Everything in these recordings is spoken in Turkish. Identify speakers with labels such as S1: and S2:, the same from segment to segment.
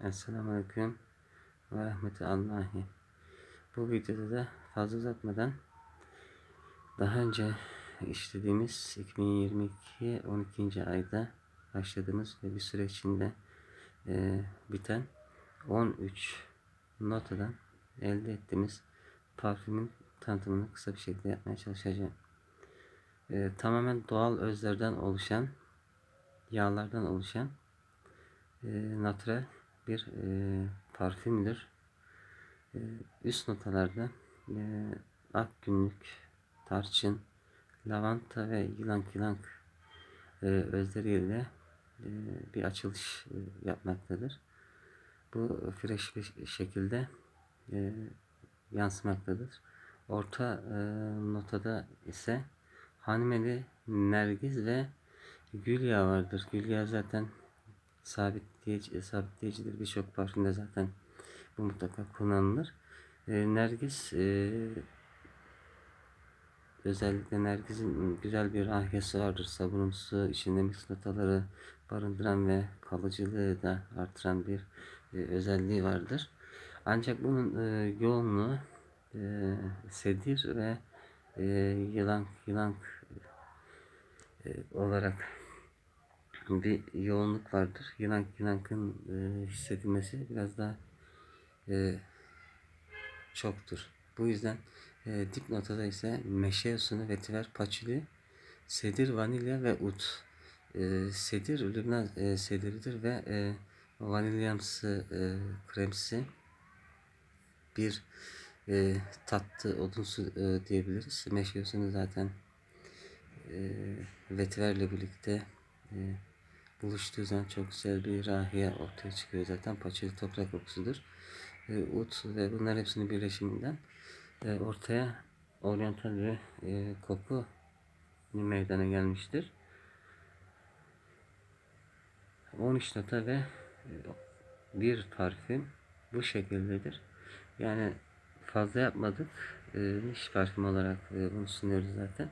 S1: Esselamu Aleyküm ve Rahmetullahi. Bu videoda da fazla uzatmadan daha önce işlediğimiz 2022 12. ayda başladığımız ve bir süre içinde e, biten 13 notadan elde ettiğimiz parfümün tanıtımını kısa bir şekilde yapmaya çalışacağım. E, tamamen doğal özlerden oluşan, yağlardan oluşan e, natürel bir e, parfümdür. E, üst notalarda e, ak günlük, tarçın, lavanta ve yılan yılan e, özleriyle e, bir açılış e, yapmaktadır. Bu fresh bir şekilde e, yansımaktadır. Orta e, notada ise hanimeli, nergiz ve gül yağı vardır. Gül yağı zaten sabitleyici, sabitleyicidir. Birçok parfümde zaten bu mutlaka kullanılır. E, Nergis e, özellikle Nergis'in güzel bir rahiyası vardır. Sabunumsu, içinde mix notaları barındıran ve kalıcılığı da artıran bir e, özelliği vardır. Ancak bunun e, yoğunluğu e, sedir ve e, yılan yılan e, olarak bir yoğunluk vardır. Yılan yılankın e, hissedilmesi biraz daha e, çoktur. Bu yüzden e, dip notada ise meşe yosunu, vetiver, paçuli, sedir, vanilya ve ut. E, sedir Lübnan e, sediridir ve e, vanilyamsı, e, kremsi bir e, tatlı odunsu e, diyebiliriz. Meşe yosunu zaten e, vetiverle birlikte e, buluştuğu zaman çok güzel bir rahiye ortaya çıkıyor zaten. Paçeli toprak kokusudur. E, ut ve bunlar hepsinin birleşiminden e, ortaya oryantal bir e, koku meydana gelmiştir. 13 nota ve e, bir parfüm bu şekildedir. Yani fazla yapmadık. E, niş parfüm olarak e, bunu sunuyoruz zaten.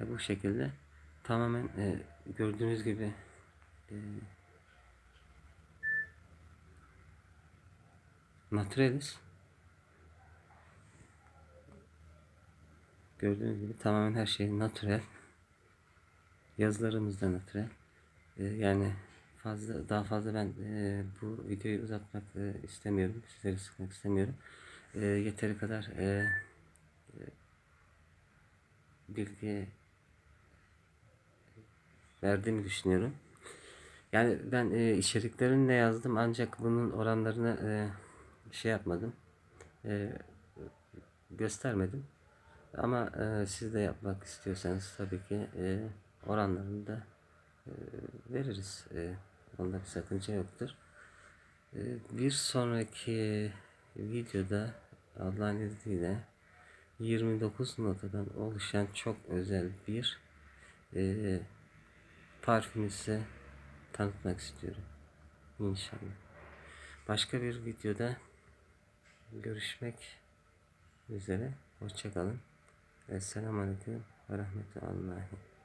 S1: E, bu şekilde tamamen e, gördüğünüz gibi e, naturaliz gördüğünüz gibi tamamen her şey natural yazılarımız da natural e, yani fazla daha fazla ben e, bu videoyu uzatmak e, istemiyorum sizleri sıkmak istemiyorum. E, yeteri kadar bilgi verdiğimi düşünüyorum. Yani ben e, içeriklerini yazdım ancak bunun oranlarını e, şey yapmadım. E, göstermedim. Ama e, siz de yapmak istiyorsanız tabii ki e, oranlarını da e, veririz. E, onda bir sakınca yoktur. E, bir sonraki videoda Allah'ın izniyle 29 notadan oluşan çok özel bir e, parfümü size tanıtmak istiyorum. İnşallah. Başka bir videoda görüşmek üzere. Hoşçakalın. Esselamu Aleyküm ve Rahmetullahi.